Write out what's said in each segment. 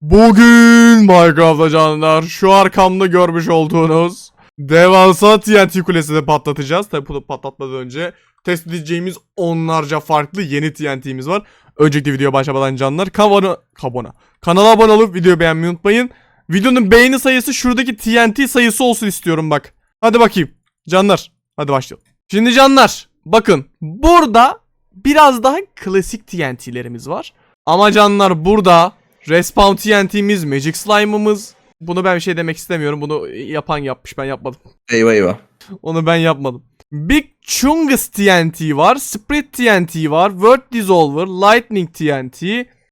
Bugün Minecraft'ta canlar şu arkamda görmüş olduğunuz devasa TNT kulesini patlatacağız. Tabi bunu patlatmadan önce test edeceğimiz onlarca farklı yeni TNT'miz var. Önceki videoya başlamadan canlar kabana, kabana. kanala abone olup videoyu beğenmeyi unutmayın. Videonun beğeni sayısı şuradaki TNT sayısı olsun istiyorum bak. Hadi bakayım canlar hadi başlayalım. Şimdi canlar bakın burada biraz daha klasik TNT'lerimiz var. Ama canlar burada Respawn TNT'miz, Magic Slime'ımız. Bunu ben bir şey demek istemiyorum. Bunu yapan yapmış ben yapmadım. Eyvah eyvah. Onu ben yapmadım. Big Chungus TNT var. Sprit TNT var. Word Dissolver, Lightning TNT,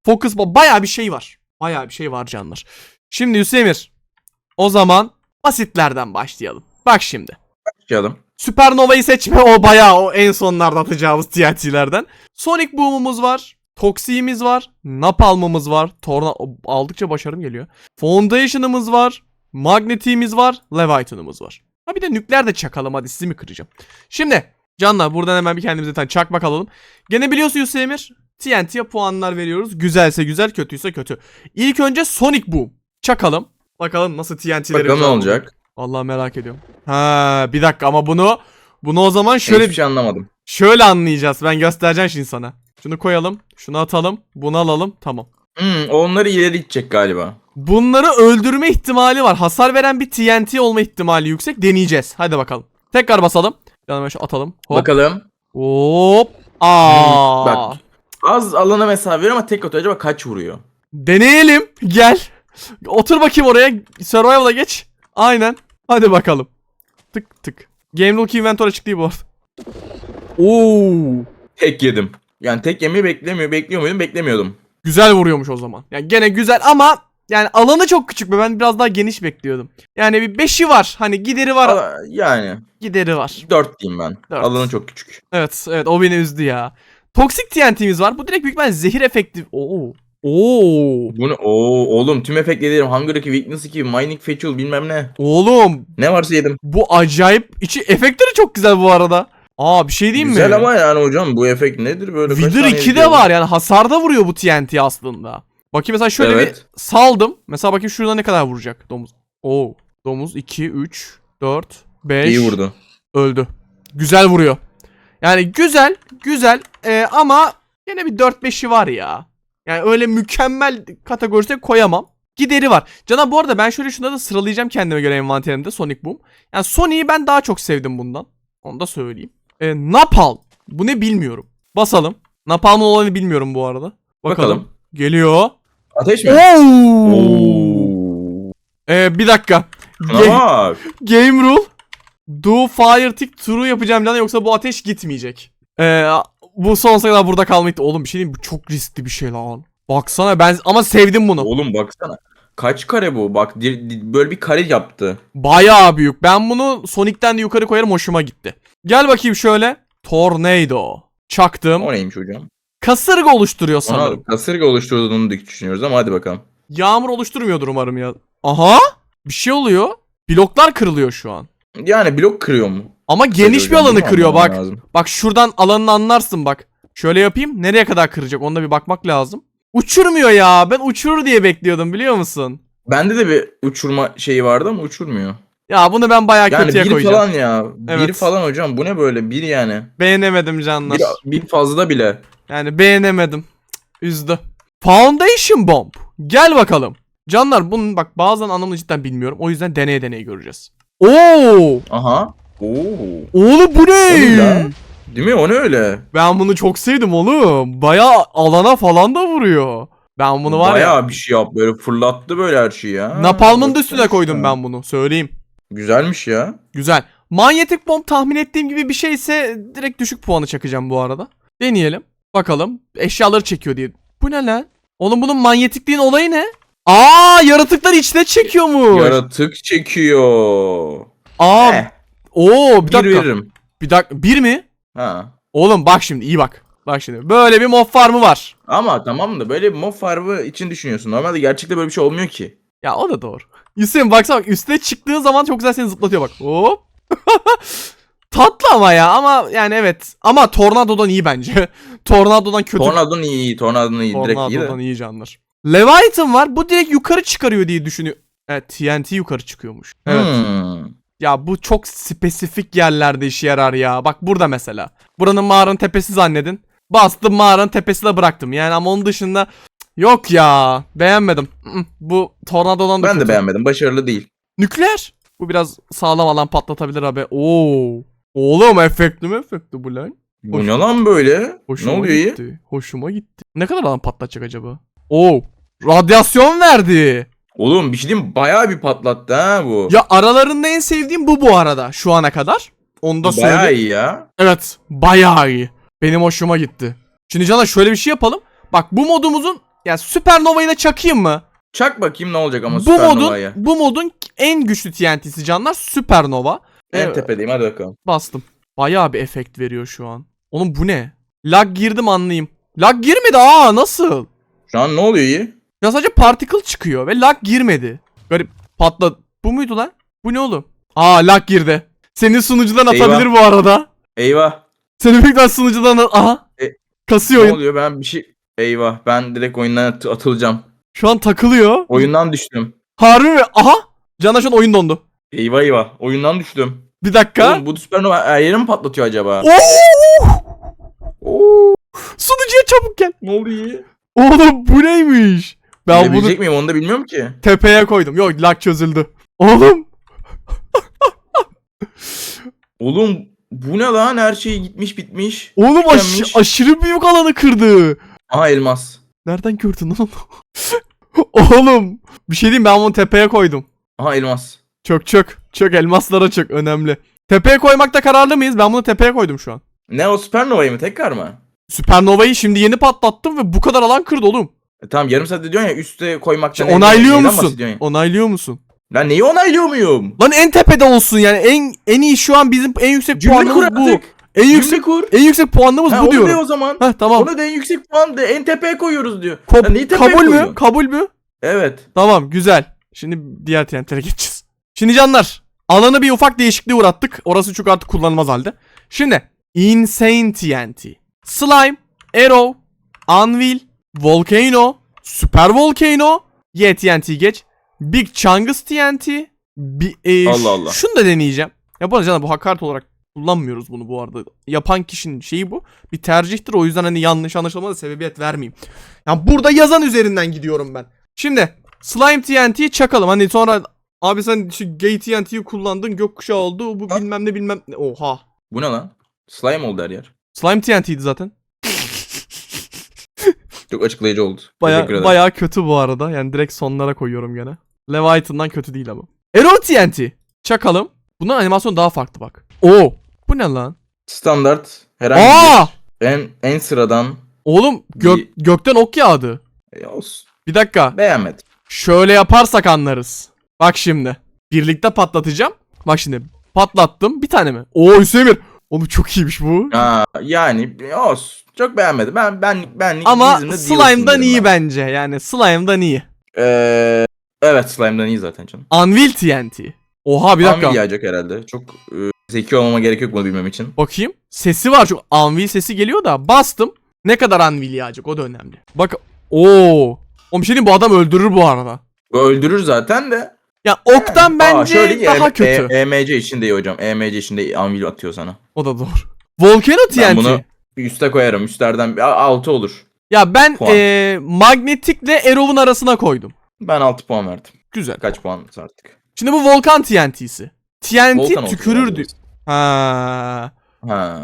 Focus Ball. Baya bir şey var. Baya bir şey var canlar. Şimdi Hüsemir. O zaman basitlerden başlayalım. Bak şimdi. Başlayalım. Süpernova'yı seçme o bayağı o en sonlarda atacağımız TNT'lerden. Sonic Boom'umuz var. Toxi'miz var. Napalm'ımız var. Torna aldıkça başarım geliyor. Foundation'ımız var. Magnetiğimiz var. Leviathan'ımız var. Ha bir de nükleer de çakalım hadi sizi mi kıracağım. Şimdi canlar buradan hemen bir kendimize tane çakmak alalım. Gene biliyorsun Yusuf Emir. TNT'ye puanlar veriyoruz. Güzelse güzel, kötüyse kötü. İlk önce Sonic Boom. Çakalım. Bakalım nasıl TNT'lerimiz Bakalım ne olacak. Vallahi merak ediyorum. Ha bir dakika ama bunu bunu o zaman şöyle Hiçbir şey anlamadım. şöyle anlayacağız. Ben göstereceğim şimdi sana. Şunu koyalım, şunu atalım, bunu alalım. Tamam. Hmm, onları ileri itecek galiba. Bunları öldürme ihtimali var. Hasar veren bir TNT olma ihtimali yüksek. Deneyeceğiz. Hadi bakalım. Tekrar basalım. Yanıma şu atalım. Hop. Bakalım. Hop. Aa. Hmm, bak. Az alana mesafe veriyor ama tek atıyor. Acaba kaç vuruyor? Deneyelim. Gel. Otur bakayım oraya. Survival'a geç. Aynen. Hadi bakalım. Tık tık. Game Look Inventory açık değil bu arada. Oo. Tek yedim. Yani tek yemeği beklemiyor. Bekliyor muydum? Beklemiyordum. Güzel vuruyormuş o zaman. Yani gene güzel ama yani alanı çok küçük be. Ben biraz daha geniş bekliyordum. Yani bir 5'i var. Hani gideri var. Ama yani Gideri var. 4 diyeyim ben. Dört. Alanı çok küçük. Evet evet o beni üzdü ya. Toksik TNT'miz var. Bu direkt büyük ihtimalle zehir efekti. Oo. Oo. Bunu o oğlum tüm efektlerim Hunger 2, Weakness 2, Mining Fetchel bilmem ne. Oğlum Ne varsa yedim. bu acayip. içi efektleri çok güzel bu arada. Aa bir şey diyeyim mi? Güzel ama yani hocam bu efekt nedir böyle? Wither tane 2 de var yani hasarda vuruyor bu TNT aslında. Bakayım mesela şöyle Evet. bir saldım. Mesela bakayım şurada ne kadar vuracak domuz. Oo. Domuz 2, 3, 4, 5. İyi vurdu. Öldü. Güzel vuruyor. Yani güzel, güzel Ee, ama yine bir 4-5'i var ya. Yani öyle mükemmel kategorisine koyamam. Gideri var. Cana bu arada ben şöyle şunları da sıralayacağım kendime göre envanterimde Sonic Boom. Yani Sonic'i ben daha çok sevdim bundan. Onu da söyleyeyim. Ee, Napalm. Bu ne bilmiyorum. Basalım. Napalm'ın olanı bilmiyorum bu arada. Bakalım. Bakalım. Geliyor. Ateş mi? Oo. Ee, bir dakika. Bak. Game rule. Do fire tick true yapacağım canım yoksa bu ateş gitmeyecek. Ee, bu sonsuza kadar burada kalmayı... Oğlum bir şey diyeyim bu çok riskli bir şey lan. Baksana ben ama sevdim bunu. Oğlum baksana. Kaç kare bu? Bak böyle bir kare yaptı. Bayağı büyük. Ben bunu Sonic'ten de yukarı koyarım hoşuma gitti. Gel bakayım şöyle. Tornado. Çaktım. O neymiş hocam? Kasırga oluşturuyor sanırım. Ona kasırga oluşturduğunu düşünüyoruz ama hadi bakalım. Yağmur oluşturmuyordur umarım ya. Aha! Bir şey oluyor. Bloklar kırılıyor şu an. Yani blok kırıyor mu? Ama geniş bir alanı kırıyor anlamam bak. lazım. Bak şuradan alanını anlarsın bak. Şöyle yapayım. Nereye kadar kıracak? Onda bir bakmak lazım. Uçurmuyor ya. Ben uçurur diye bekliyordum biliyor musun? Bende de bir uçurma şeyi vardı ama uçurmuyor. Ya bunu ben bayağı Yani kötüye bir koyacağım. falan ya. Bir Evet. falan hocam bu ne böyle? Bir yani. Beğenemedim canlar. Bir, bir fazla bile. Yani beğenemedim. Cık, Üzdü. Foundation Bomb. Gel bakalım. Canlar bunun bak bazen anlamını cidden bilmiyorum. O yüzden deneye deneye göreceğiz. Oo! Aha. Oo. Oğlum bu ne? Oğlum ya. Değil mi? O ne öyle? Ben bunu çok sevdim oğlum. Bayağı alana falan da vuruyor. Ben bunu var Bayağı ya. bir şey yap böyle fırlattı böyle her şeyi ya. Napalm'ın da üstüne koydum ben bunu. Söyleyeyim. Güzelmiş ya. Güzel. Manyetik bomb tahmin ettiğim gibi bir şeyse direkt düşük puanı çakacağım bu arada. Deneyelim. Bakalım. Eşyaları çekiyor diye. Bu ne lan? Oğlum bunun manyetikliğin olayı ne? Aa yaratıklar içine çekiyormuş. Yaratık çekiyor. Aa. Eh, Oo bir bir dakika. veririm. Bir dakika. Bir mi? Ha. Oğlum bak şimdi iyi bak. Bak şimdi. Böyle bir mob farmı var. Ama tamam da böyle bir mob farmı için düşünüyorsun. Normalde gerçekte böyle bir şey olmuyor ki. Ya o da doğru. Hüseyin baksana bak üstüne çıktığın zaman çok güzel seni zıplatıyor bak. Hop. Tatlı ama ya ama yani evet. Ama Tornado'dan iyi bence. Tornado'dan kötü. Tornado'nun iyi, Tornado'nun iyi, direkt iyi de. Tornado'dan iyi canlar. Leviathan var. Bu direkt yukarı çıkarıyor diye düşünüyor. Evet TNT yukarı çıkıyormuş. Evet. Hmm. Ya bu çok spesifik yerlerde işe yarar ya. Bak burada mesela. Buranın mağaranın tepesi zannedin. Bastım mağaranın tepesine bıraktım. Yani ama onun dışında yok ya. Beğenmedim. Mm, Bu tornadodan da Ben de kötü. beğenmedim. Başarılı değil. Nükleer. Bu biraz sağlam alan patlatabilir abi. Oo. Oğlum efektli mi efektli bu lan? Bu ne lan böyle? Hoşuma ne oluyor iyi? gitti. Hoşuma gitti. Ne kadar alan patlatacak acaba? Oo. Radyasyon verdi. Oğlum bir şey diyeyim? Bayağı bir patlattı ha bu. Ya aralarında en sevdiğim bu bu arada şu ana kadar. Onu da söyleyeyim. Bayağı iyi ya. Evet bayağı iyi. Benim hoşuma gitti. Şimdi Can'a şöyle bir şey yapalım. Bak bu modumuzun ya Supernova'yı da çakayım mı? Çak bakayım ne olacak ama bu modun bu modun en güçlü TNT'si canlar Supernova. En Evet, tepedeyim hadi bakalım. bastım. Bayağı bir efekt veriyor şu an. Oğlum bu ne? Lag girdim anlayayım. Lag girmedi aa nasıl? Şu an ne oluyor iyi? Ya sadece particle çıkıyor ve lag girmedi. Garip patladı. Bu muydu lan? Bu ne oğlum? Aa lag girdi. Senin sunucudan Eyvah. atabilir bu arada. Eyvah. Senin büyük ihtimal sunucudan aha. E, Kasıyor Ne oyun. oluyor ben bir şey... Eyvah ben direkt oyundan at- atılacağım. Şu an takılıyor. Oyundan düştüm. Harbi mi? Aha. Canan şu an oyun dondu. Eyvah eyvah. Oyundan düştüm. Bir dakika. Oğlum bu Supernova her yeri mi patlatıyor acaba? Oo! Oo. Sunucuya çabuk gel. Ne oluyor? Oğlum bu neymiş? Ben bunu Bilebilecek miyim onu da bilmiyorum ki. tepeye koydum. Yok lag çözüldü. Oğlum. Oğlum bu ne lan her şey gitmiş bitmiş. Oğlum aş- Tükenmiş. aşırı büyük alanı kırdı. Aha elmas. Nereden gördün lan onu? Oğlum. Bir şey diyeyim ben bunu tepeye koydum. Aha elmas. Çök çök. Çök elmaslara çök. Önemli. Tepeye koymakta kararlı mıyız? Ben bunu tepeye koydum şu an. Ne o Supernova'yı mı tekrar mı? Süpernova'yı şimdi yeni patlattım ve bu kadar alan kırdı oğlum. E, tamam yarım saatte diyorsun ya üste koymaktan. İşte onaylıyor musun? bahsediyorsun ya? Onaylıyor musun? Lan neyi onaylıyor muyum? Lan en tepede olsun yani. En en iyi şu an bizim en yüksek Cümle puanımız bu. En yüksek kur. en yüksek puanımız Ha, bu onu de diyorum. o zaman. Heh tamam. Onu da en yüksek puan de en tepeye koyuyoruz diyor. Ko- Ya neyi tepeye kabul mü? Kabul mü? Evet. Tamam güzel. Şimdi diğer TNT'lere geçeceğiz. Şimdi canlar alanı bir ufak değişikliğe uğrattık. Orası çok artık kullanılmaz halde. Şimdi Insane TNT. Slime, Arrow, Anvil, Volcano, Super Volcano, Y TNT geç. Big Chungus TNT. Bi- e, Allah Allah. Şunu da deneyeceğim. Ya bu arada canım bu hakaret olarak kullanmıyoruz bunu bu arada. Yapan kişinin şeyi bu. Bir tercihtir o yüzden hani yanlış anlaşılmada sebebiyet vermeyeyim. Yani burada yazan üzerinden gidiyorum ben. Şimdi Slime TNT'yi çakalım. Hani sonra abi sen şu Gay TNT'yi kullandın gökkuşağı oldu bu bilmem ne bilmem ne. Oha. Bu ne lan? Slime oldu her yer. Slime TNT'ydi zaten. Çok açıklayıcı oldu. Baya, bayağı kötü bu arada. Yani direkt sonlara koyuyorum gene. Leviathan'dan kötü değil ama. Arrow TNT. Çakalım. Bundan animasyon daha farklı bak. Oo. Bu ne lan? Standart herhangi Aa! bir en en sıradan Oğlum gök, Bir- gökten ok yağdı. e, olsun. Bir dakika. Beğenmedim. Şöyle yaparsak anlarız. Bak şimdi. Birlikte patlatacağım. Bak şimdi. Patlattım. Bir tane mi? Oo Hüseyin. Oğlum çok iyiymiş bu. Aa, yani e, olsun. Çok beğenmedim. Ben ben ben Ama bizimle Slime'dan iyi ben. bence. Yani Slime'dan iyi. Ee, evet Slime'dan iyi zaten canım. Anvil TNT. Oha bir dakika. Anvil yağacak herhalde. Çok e, zeki olmama gerek yok bunu bilmem için. Bakayım. Sesi var çok. Anvil sesi geliyor da bastım. Ne kadar anvil yağacak o da önemli. Bak. Oo. Oğlum bir şey diyeyim bu adam öldürür bu arada. Bu öldürür zaten de. Ya oktan bence ki, daha E- kötü. E- EMC için de iyi hocam. EMC için de Anvil atıyor sana. O da doğru. Volcano TNT. Ben bunu üste koyarım. Üstlerden bir 6 olur. Ya ben Puan. eee magnetikle Arrow'un arasına koydum. Ben 6 puan verdim. Güzel. Kaç puan artık? Şimdi bu volkan TNT'si. TNT Volkan tükürür diyor. Ha. Ha.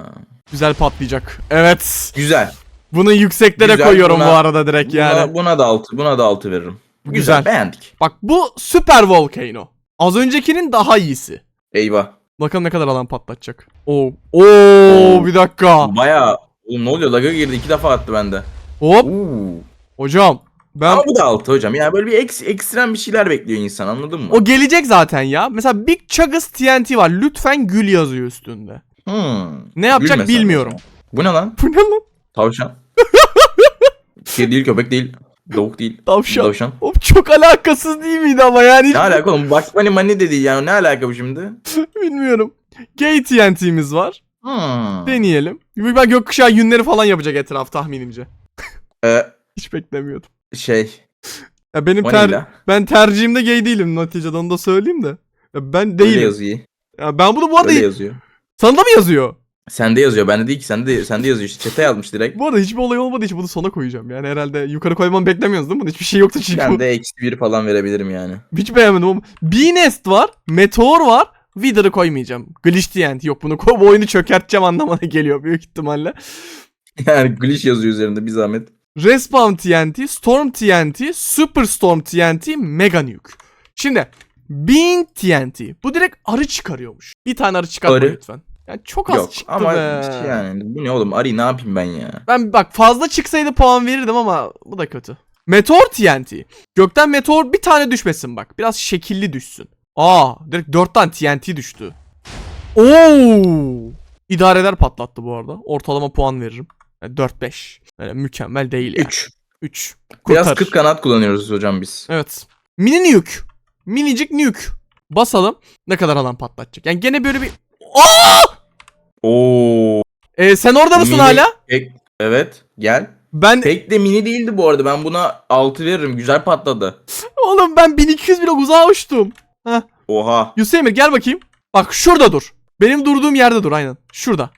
Güzel patlayacak. Evet. Güzel. Bunu yükseklere Güzel, koyuyorum buna- bu arada direkt yani. buna da 6, buna da 6 veririm. Güzel. Güzel. Beğendik. Bak bu süper volcano. Az öncekinin daha iyisi. Eyvah. Bakalım ne kadar alan patlatacak. Oo. Oo, Oo. bir dakika. Baya Oğlum ne oluyor? Laga girdi. iki defa attı bende. Hop. Oo. Hocam. Ben Ama bu da 6 hocam. Yani böyle bir eks, ekstrem bir şeyler bekliyor insan anladın mı? o gelecek zaten ya. Mesela Big Chuggus TNT var. Lütfen gül yazıyor üstünde. Hmm. Ne yapacak bilmiyorum. Bu ne lan? Bu ne lan? Tavşan. Kedi değil, köpek değil. Tavuk değil. Tavşan. Tavşan. Oğlum çok alakasız değil miydi ama yani? Ne alaka oğlum? Bugs Bunny Money de değil yani. Ne alaka bu şimdi? Bilmiyorum. Gay TNT'miz var. Hmm. Deneyelim. Ben gökkuşağı yünleri falan yapacak etraf tahminimce. Ee, Hiç beklemiyordum. Şey. Ya benim ter ben tercihimde gay değilim neticede onu da söyleyeyim de. Ya ben Öyle değilim. yazıyor. Ya ben bunu bu arada Öyle yazıyor. sana da mı yazıyor? Sende yazıyor. Bende değil ki. Sende, sende yazıyor işte. Çete yazmış direkt. Bu arada hiçbir olay olmadığı için bunu sona koyacağım. Yani herhalde yukarı koymamı beklemiyorsunuz değil mi? Hiçbir şey yoktu çünkü. Ben de eksi bir falan verebilirim yani. Hiç beğenmedim ama. B-Nest var. Meteor var. Wither'ı koymayacağım. Glitch TNT yok bunu koy bu oyunu çökerteceğim anlamına geliyor büyük ihtimalle. Yani glitch yazıyor üzerinde bir zahmet. Respawn TNT, Storm TNT, Superstorm TNT, Mega Nuke. Şimdi Bean TNT. Bu direkt arı çıkarıyormuş. Bir tane arı çıkartma Arı? lütfen. Yani çok az Yok çıktı ama be. işte yani bu ne oğlum Ari ne yapayım ben ya. Ben bak fazla çıksaydı puan verirdim ama bu da kötü. Meteor TNT. Gökten meteor bir tane düşmesin bak. Biraz şekilli düşsün. Aa, direkt 4 tane TNT düştü. Oo! İdare eder patlattı bu arada. Ortalama puan veririm. Yani 4-5. Yani mükemmel değil ya. 3. 3. Biraz kıt kanat kullanıyoruz hocam biz. Evet. Mini nuke. Minicik nuke. Basalım. Ne kadar alan patlatacak. Yani gene böyle bir... Aa! Oo. Ee, sen orada mısın Mini- hala? Pek, evet gel. Ben Pek de mini değildi bu arada. Ben buna 6 veririm. Güzel patladı. oğlum ben 1200 blok uzağa uçtum. Oha. Yusemir gel bakayım. Bak şurada dur. Benim durduğum yerde dur aynen. Şurada.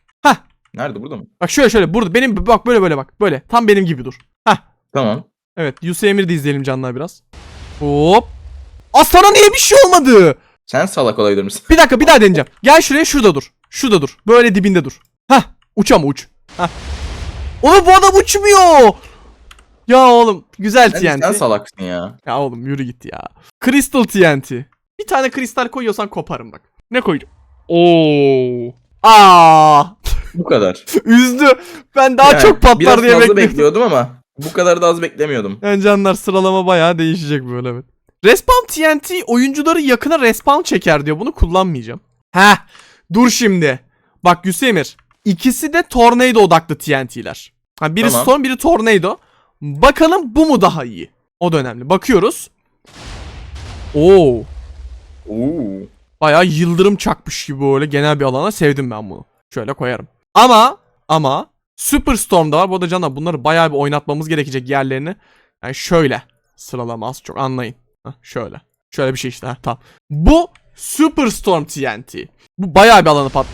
Nerede burada mı? Bak şöyle şöyle burada. Benim bak böyle böyle bak. Böyle. Tam benim gibi dur. Hah. Tamam. Evet. Yusemir de izleyelim canlar biraz. Hop. Aslan'a niye bir şey olmadı? Sen salak olabilir misin? Bir dakika bir daha deneyeceğim. Gel şuraya şurada dur. Şurada dur. Böyle dibinde dur. Hah. Uç ama uç. Hah. Oğlum bu adam uçmuyor. Ya oğlum güzel Sen, TNT. sen salaksın ya. Ya oğlum yürü git ya. Crystal TNT. Bir tane kristal koyuyorsan koparım bak. Ne koydum? Oo. Aa! Bu kadar. Üzdü. Ben daha Yani çok patlar biraz diye fazla bekliyordum. bekliyordum ama bu kadar da az beklemiyordum. Yani canlar sıralama bayağı değişecek böyle evet. Respawn TNT oyuncuları yakına respawn çeker diyor. Bunu kullanmayacağım. Heh. Dur şimdi. Bak Yusemir. İkisi de tornado odaklı TNT'ler. Ha, biri Tamam. Storm biri tornado. Bakalım bu mu daha iyi? O da önemli. Bakıyoruz. Oo. Oo. Bayağı yıldırım çakmış gibi böyle genel bir alana sevdim ben bunu. Şöyle koyarım. Ama ama Superstorm da var. Bu arada canlar bunları bayağı bir oynatmamız gerekecek yerlerini. Yani şöyle sıralama az çok anlayın. Heh, şöyle. Şöyle bir şey işte. Heh, tamam. Bu Superstorm TNT. Bu bayağı bir alanı pat...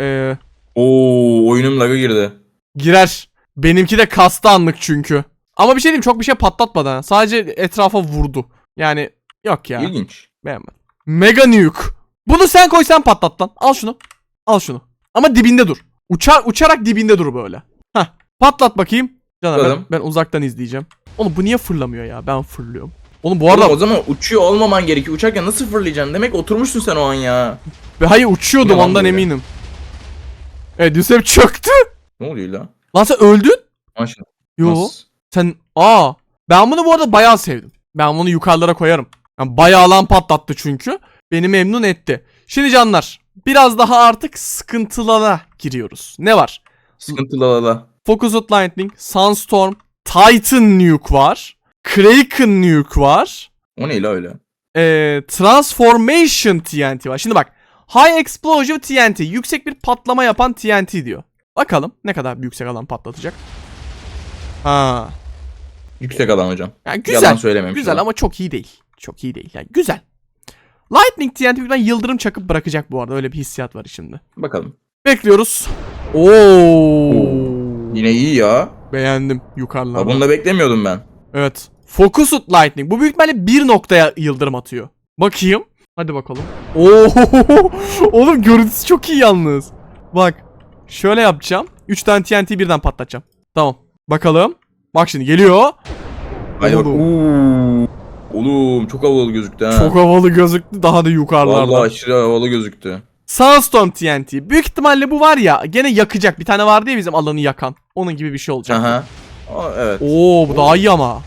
Ee, Oo, oyunum laga girdi. girer. Benimki de kastı anlık çünkü. Ama bir şey diyeyim çok bir şey patlatmadı. ha. Sadece etrafa vurdu. Yani yok ya. İlginç. Beğenmedim. Mega Nuke. Bunu sen koy sen patlat lan. Al şunu. Al şunu. Ama dibinde dur. Uçar, uçarak dibinde dur böyle. Heh. Patlat bakayım. Canım ben, ben uzaktan izleyeceğim. Oğlum bu niye fırlamıyor ya? Ben fırlıyorum. Oğlum bu arada Oğlum, o zaman uçuyor olmaman gerekiyor. Uçarken nasıl fırlayacaksın? Demek oturmuşsun sen o an ya. hayır uçuyordum Yalan ondan böyle. eminim. Evet Yusuf çöktü. Ne oluyor la? Lan sen öldün. Maşallah. Yo. Nasıl? Sen aa ben bunu bu arada bayağı sevdim. Ben bunu yukarılara koyarım. Yani bayağı lan patlattı çünkü. Beni memnun etti. Şimdi canlar biraz daha artık sıkıntılara giriyoruz. Ne var? Sıkıntılı la la. Focused Lightning, Sunstorm, Titan Nuke var. Kraken Nuke var. O ne la öyle? Ee, Transformation TNT var. Şimdi bak. High Explosive TNT. Yüksek bir patlama yapan TNT diyor. Bakalım ne kadar yüksek alan patlatacak. Ha. Yüksek alan hocam. Yani güzel. Yalan söylememiş. Güzel ama çok iyi değil. Çok iyi değil. Yani güzel. Lightning TNT birden yıldırım çakıp bırakacak bu arada. Öyle bir hissiyat var içinde. Bakalım. Bekliyoruz. Oo. Yine iyi ya. Beğendim yukarılarda. bunu da beklemiyordum ben. Evet. Focused Lightning. Bu büyük ihtimalle bir noktaya yıldırım atıyor. Bakayım. Hadi bakalım. Oo! Oğlum görüntüsü çok iyi yalnız. Bak. Şöyle yapacağım. 3 tane TNT birden patlatacağım. Tamam. Bakalım. Bak şimdi geliyor. Haydi bak. Oo. Oğlum çok havalı gözüktü ha. Çok havalı gözüktü. Daha da yukarılarda. Vallahi aşırı havalı gözüktü. Sunstorm TNT. Büyük ihtimalle bu var ya gene yakacak. Bir tane vardı ya bizim alanı yakan. Onun gibi bir şey olacak. Aha. Aa, evet. Oo bu daha iyi ama.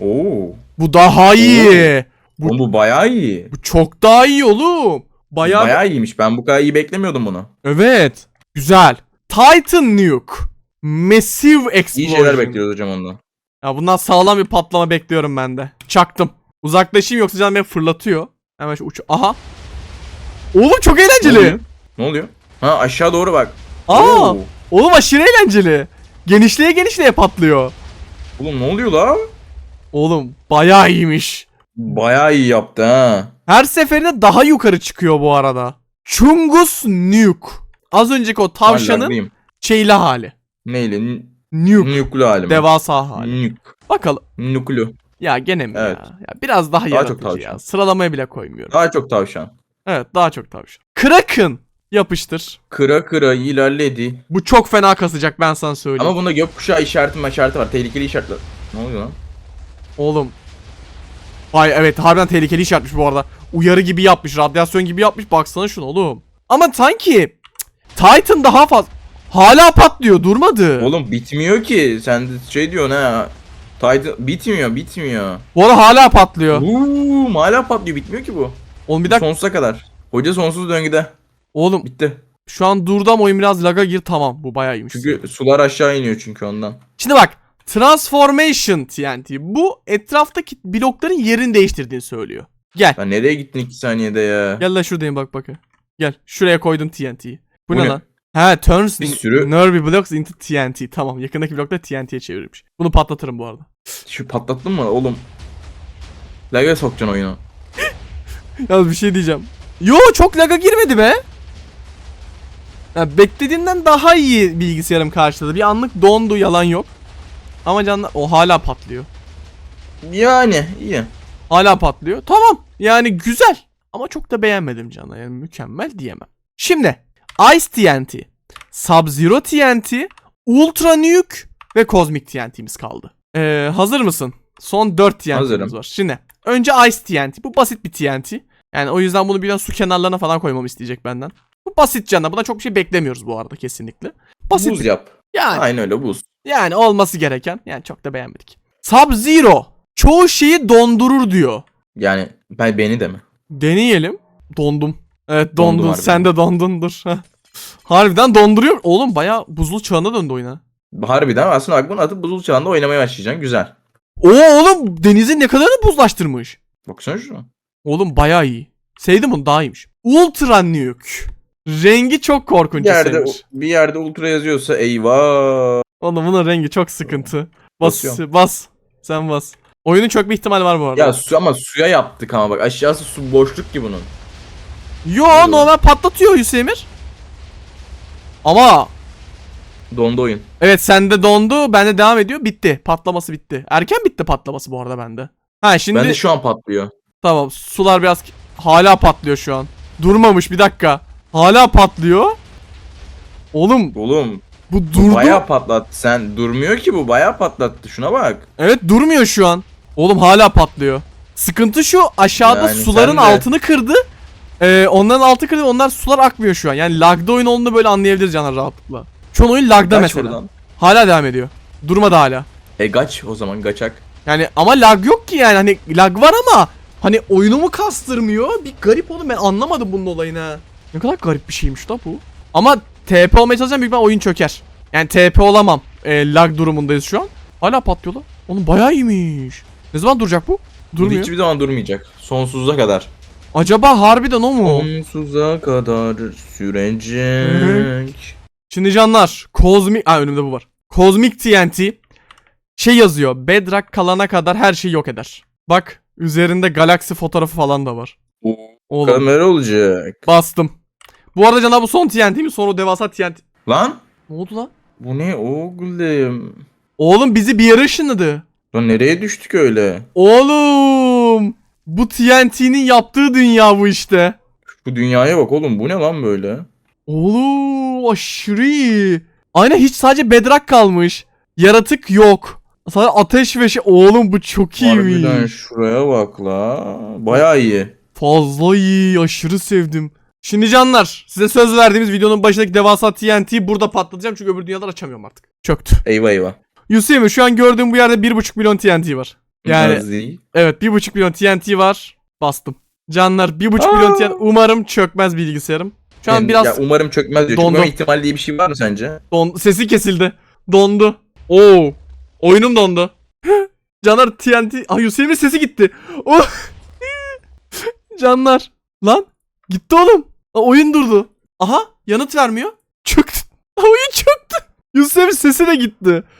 Oo. Bu daha iyi. Bu- Oğlum bu bayağı iyi. Bu çok daha iyi oğlum. Bayağı Bayağı iyiymiş. Ben bu kadar iyi beklemiyordum bunu. Evet. Güzel. Titan Nuke. Massive Explosion. İyi şeyler bekliyoruz hocam ondan. Ya bundan sağlam bir patlama bekliyorum ben de. Çaktım. Uzaklaşayım yoksa canım beni fırlatıyor. Hemen şu uç... Aha. Oğlum çok Ne eğlenceli. oluyor? Ne oluyor? Ha aşağı doğru bak. Aa. Oo. Oğlum aşırı eğlenceli. Genişleye genişleye patlıyor. Oğlum ne oluyor la? Oğlum bayağı iyiymiş. Bayağı iyi yaptı ha. Her seferinde daha yukarı çıkıyor bu arada. Chungus Nuke. Az önceki o tavşanın şeyli hali. Neyle? Nuke. Nüklu hali mi? Devasa hali. Nük. Bakalım. Nüklu. Ya gene mi Evet. ya? ya? Biraz daha, Daha çok yaratıcı tavşan. ya. Sıralamaya bile koymuyorum. Daha çok tavşan. Evet daha çok tavşan. Kraken. Yapıştır. Kıra kıra ilerledi. Bu çok fena kasacak ben sana söyleyeyim. Ama bunda gökkuşağı işareti işareti var. Tehlikeli işaretler. Ne oluyor lan? Oğlum. Vay evet harbiden tehlikeli iş yapmış bu arada. Uyarı gibi yapmış, radyasyon gibi yapmış. Baksana şuna oğlum. Ama sanki cık, Titan daha fazla. Hala patlıyor durmadı. Oğlum bitmiyor ki. Sen de şey diyorsun ha. Titan bitmiyor, bitmiyor. Bu arada hala patlıyor. Uuu hala patlıyor. Bitmiyor ki bu. Oğlum bir dakika. Sonsuza kadar. Hoca sonsuz döngüde. Oğlum Bitti. şu an durdu ama oyun biraz laga gir tamam. Bu bayağı iyiymiş. Çünkü sular aşağı iniyor çünkü ondan. Şimdi bak. Transformation TNT. Bu etraftaki blokların yerini değiştirdiğini söylüyor. Gel. Lan nereye gittin 2 saniyede ya? Gel lan şuradayım bak bakın. Gel. Şuraya koydum TNT'yi. Bu, Bu ne, ne? lan? Ha turns Bir sürü- nervy blocks into TNT. Tamam yakındaki blokları TNT'ye çevirmiş. Bunu patlatırım bu arada. Şu patlattın mı oğlum? Lag'a sokacaksın oyunu. Yalnız bir şey diyeceğim. Yo çok laga girmedi be. Ya, beklediğimden daha iyi bilgisayarım karşıladı. Bir anlık dondu yalan yok. Ama canlar o hala patlıyor. Yani iyi. Hala patlıyor. Tamam. Yani güzel. Ama çok da beğenmedim canlar. Yani mükemmel diyemem. Şimdi Ice TNT, Sub-Zero TNT, Ultra Nuke ve Cosmic TNT'miz kaldı. Ee, hazır mısın? Son 4 TNT'miz Hazırım. var. Şimdi önce Ice TNT. Bu basit bir TNT. Yani o yüzden bunu biraz su kenarlarına falan koymamı isteyecek benden. Bu basit canlar. Buna çok bir şey beklemiyoruz bu arada kesinlikle. Basit Buz yap. Yani Aynen öyle buz. yani olması gereken. Yani çok da beğenmedik. Sub-Zero çoğu şeyi dondurur diyor. Yani ben beni de mi? Deneyelim. Dondum. Evet dondun. Sen de dondun dur. Heh. Harbiden donduruyor. Oğlum baya buzlu çağına döndü oyuna. Harbiden aslında bak bunu atıp buzul çağında oynamaya başlayacaksın. Güzel. Oo oğlum denizi ne kadar da buzlaştırmış. Baksana şuna. Oğlum baya iyi. Sevdim bunu daha iyiymiş. Ultra Nuke. Rengi çok Bir korkunç yerde, Semir. bir yerde ultra yazıyorsa eyvah. Oğlum bunun rengi çok sıkıntı. Bas Basıyorum. bas. Sen bas. Oyunun çökme ihtimali var bu arada. Ya su ama suya yaptık ama bak aşağısı su boşluk ki bunun. Yo Oluyor. normal patlatıyor Hüsemir. Ama Dondu oyun. Evet sende dondu bende devam ediyor bitti patlaması bitti. Erken bitti patlaması bu arada bende. Ha şimdi Bende şu an patlıyor. tamam sular biraz hala patlıyor şu an. Durmamış bir dakika. Hala patlıyor. Oğlum Oğlum bu durdu. bayağı patlattı. Sen durmuyor ki bu bayağı patlattı. Şuna bak. Evet durmuyor şu an. Oğlum hala patlıyor. Sıkıntı şu aşağıda Yani suların de- altını kırdı. Ee, onların altı kırdı onlar sular akmıyor şu an. Yani lagda oyun olduğunu böyle anlayabiliriz canlar rahatlıkla. An oyun lagda Kaç mesela. buradan. Hala devam ediyor. Durmadı hala. E kaç o zaman kaçak. Yani ama lag yok ki yani hani lag var ama hani oyunumu kastırmıyor. Bir garip oğlum ben anlamadım bunun olayını ha. Ne kadar garip bir şeymiş da bu. Ama TP olmaya çalışacağım büyük ihtimal oyun çöker. Yani TP olamam. E, lag durumundayız şu an. Hala patlıyor lan. Oğlum bayağı iyiymiş. Ne zaman duracak? Bu Durmuyor. hiçbir zaman durmayacak. Sonsuza kadar. Acaba harbiden o mu? Sonsuza kadar sürecek. Şimdi canlar Cosmic... Aa önümde bu var. Cosmic TNT şey yazıyor. Bedrock kalana kadar her şeyi yok eder. Bak üzerinde galaksi fotoğrafı falan da var. Oğlum Kamera olacak. bastım. Bu arada canlar bu son TNT mi? Sonra devasa TNT. Lan Ne oldu lan? bu ne oğlum? Oğlum bizi bir yere ışınladı. Lan nereye düştük öyle? Oğlum. Bu TNT'nin yaptığı dünya bu işte. Bu dünyaya bak oğlum bu ne lan böyle? Oğlum aşırı iyi. Aynen hiç sadece bedrock kalmış. Yaratık yok. Sadece ateş ve şey. Oğlum bu çok Harbiden iyiymiş. şuraya bak la. Baya iyi. Fazla iyi. Aşırı sevdim. Şimdi canlar size söz verdiğimiz videonun başındaki devasa TNT'yi burada patlatacağım. Çünkü öbür dünyalar açamıyorum artık. Çöktü. Eyvah eyvah. Yusuf şu an gördüğüm bu yerde 1.5 milyon TNT var. Yani Biraz iyi. evet 1.5 milyon TNT var. Bastım. Canlar 1.5 Aa! milyon TNT. Umarım çökmez bilgisayarım. Şu an Yani, biraz ya umarım çökmez diyor. Dondu. Çökmeme ihtimali diye bir şey var mı sence? don sesi kesildi. Dondu. Oo. Oyunum dondu. Canlar TNT. Ay Yusuf'un sesi gitti. Oh. Canlar. Lan. Gitti oğlum. Aa, oyun durdu. Aha yanıt vermiyor. Çöktü. Oyun çöktü. Yusuf'un sesi de gitti.